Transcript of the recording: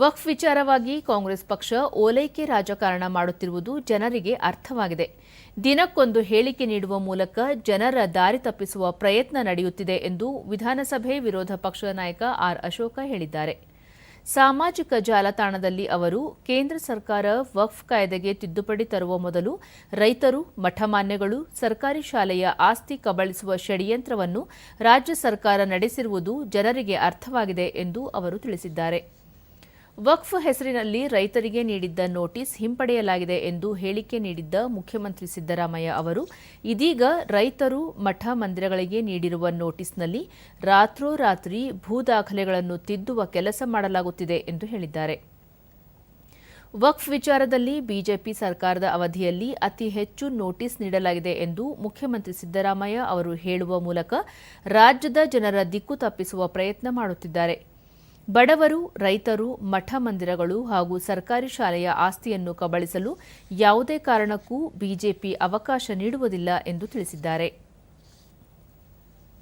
ವಕ್ಫ್ ವಿಚಾರವಾಗಿ ಕಾಂಗ್ರೆಸ್ ಪಕ್ಷ ಓಲೈಕೆ ರಾಜಕಾರಣ ಮಾಡುತ್ತಿರುವುದು ಜನರಿಗೆ ಅರ್ಥವಾಗಿದೆ. ದಿನಕ್ಕೊಂದು ಹೇಳಿಕೆ ನೀಡುವ ಮೂಲಕ ಜನರ ದಾರಿ ತಪ್ಪಿಸುವ ಪ್ರಯತ್ನ ನಡೆಯುತ್ತಿದೆ ಎಂದು ವಿಧಾನಸಭೆ ವಿರೋಧ ಪಕ್ಷದ ನಾಯಕ ಆರ್ ಅಶೋಕ ಹೇಳಿದ್ದಾರೆ. ಸಾಮಾಜಿಕ ಜಾಲತಾಣದಲ್ಲಿ ಅವರು, ಕೇಂದ್ರ ಸರ್ಕಾರ ವಕ್ಫ್ ಕಾಯ್ದೆಗೆ ತಿದ್ದುಪಡಿ ತರುವ ಮೊದಲು ರೈತರು, ಮಠಮಾನ್ಯಗಳು, ಸರ್ಕಾರಿ ಶಾಲೆಯ ಆಸ್ತಿ ಕಬಳಿಸುವ ಷಡ್ಯಂತ್ರವನ್ನು ರಾಜ್ಯ ಸರ್ಕಾರ ನಡೆಸಿರುವುದು ಜನರಿಗೆ ಅರ್ಥವಾಗಿದೆ ಎಂದು ಅವರು ತಿಳಿಸಿದ್ದಾರೆ. ವಕ್ಫ್ ಹೆಸರಿನಲ್ಲಿ ರೈತರಿಗೆ ನೀಡಿದ್ದ ನೋಟಿಸ್ ಹಿಂಪಡೆಯಲಾಗಿದೆ ಎಂದು ಹೇಳಿಕೆ ನೀಡಿದ್ದ ಮುಖ್ಯಮಂತ್ರಿ ಸಿದ್ದರಾಮಯ್ಯ ಅವರು, ಇದೀಗ ರೈತರು ಮಠ ಮಂದಿರಗಳಿಗೆ ನೀಡಿರುವ ನೋಟಿಸ್ನಲ್ಲಿ ರಾತ್ರೋರಾತ್ರಿ ಭೂ ದಾಖಲೆಗಳನ್ನು ತಿದ್ದುವ ಕೆಲಸ ಮಾಡಲಾಗುತ್ತಿದೆ ಎಂದು ಹೇಳಿದ್ದಾರೆ. ವಕ್ಫ್ ವಿಚಾರದಲ್ಲಿ ಬಿಜೆಪಿ ಸರ್ಕಾರದ ಅವಧಿಯಲ್ಲಿ ಅತಿ ಹೆಚ್ಚು ನೋಟಿಸ್ ನೀಡಲಾಗಿದೆ ಎಂದು ಮುಖ್ಯಮಂತ್ರಿ ಸಿದ್ದರಾಮಯ್ಯ ಅವರು ಹೇಳುವ ಮೂಲಕ ರಾಜ್ಯದ ಜನರ ದಿಕ್ಕು ತಪ್ಪಿಸುವ ಪ್ರಯತ್ನ ಮಾಡುತ್ತಿದ್ದಾರೆ. ಬಡವರು, ರೈತರು, ಮಠ ಮಂದಿರಗಳು ಹಾಗೂ ಸರ್ಕಾರಿ ಶಾಲೆಯ ಆಸ್ತಿಯನ್ನು ಕಬಳಿಸಲು ಯಾವುದೇ ಕಾರಣಕ್ಕೂ ಬಿಜೆಪಿ ಅವಕಾಶ ನೀಡುವುದಿಲ್ಲ ಎಂದು ತಿಳಿಸಿದ್ದಾರೆ.